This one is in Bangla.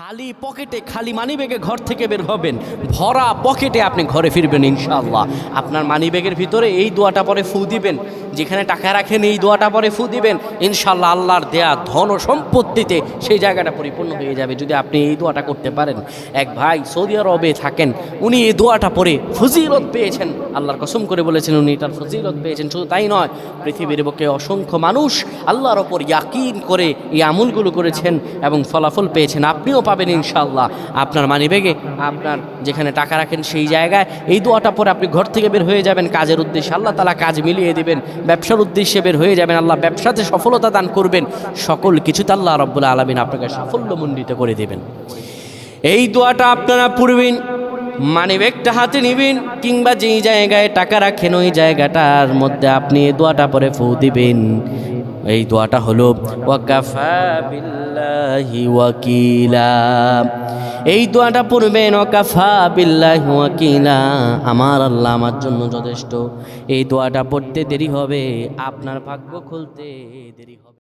খালি পকেটে, খালি মানিব্যাগে ঘর থেকে বের হবেন। ভরা পকেটে আপনি ঘরে ফিরবেন ইনশাআল্লাহ। আপনার মানিব্যাগের ভিতরে এই দোয়াটা পরে ফু দিবেন। যেখানে টাকা রাখেন, এই দোয়াটা পরে ফু দিবেন। ইনশাল্লাহ আল্লাহর দেয়া ধন সম্পত্তিতে সেই জায়গাটা পরিপূর্ণ হয়ে যাবে যদি আপনি এই দোয়াটা করতে পারেন। এক ভাই সৌদি আরবে থাকেন, উনি এই দোয়াটা পরে ফজিলত পেয়েছেন। আল্লাহর কসম করে বলেছেন, উনি তার ফজিলত পেয়েছেন। শুধু তাই নয়, পৃথিবীর বুকে অসংখ্য মানুষ আল্লাহর ওপর ইয়াকিন করে এই আমলগুলো করেছেন এবং ফলাফল পেয়েছেন। আপনিও পাবেন ইনশাল্লাহ আপনার মানিব্যাগে আপনার যেখানে টাকা রাখেন সেই জায়গায় এই দোয়াটা পরে আপনি ঘর থেকে বের হয়ে যাবেন। কাজের উদ্দেশ্যে আল্লাহ তালা কাজ মিলিয়ে দিবেন। ব্যবসার উদ্দেশ্যে বের হয়ে যাবেন। আল্লাহ ব্যবসাতে সফলতা দান করবেন। সকল কিছু কিছুতে আল্লাহ রব্বুল আলমিন আপনাকে সাফল্যমণ্ডিত করে দেবেন। এই দোয়াটা আপনারা পড়বেন মানে ব্যাগটা হাতে নিবেন, কিংবা যেই জায়গায় টাকা রাখেন, ওই জায়গাটার মধ্যে আপনি দোয়াটা পরে ফু দিবেন। এই দোয়াটা হলো ওয়াকিলা। এই দোয়াটা পড়বেন আমার আল্লাহ আমার জন্য যথেষ্ট। এই দোয়াটা পড়তে দেরি হবে, আপনার ভাগ্য খুলতে দেরি হবে।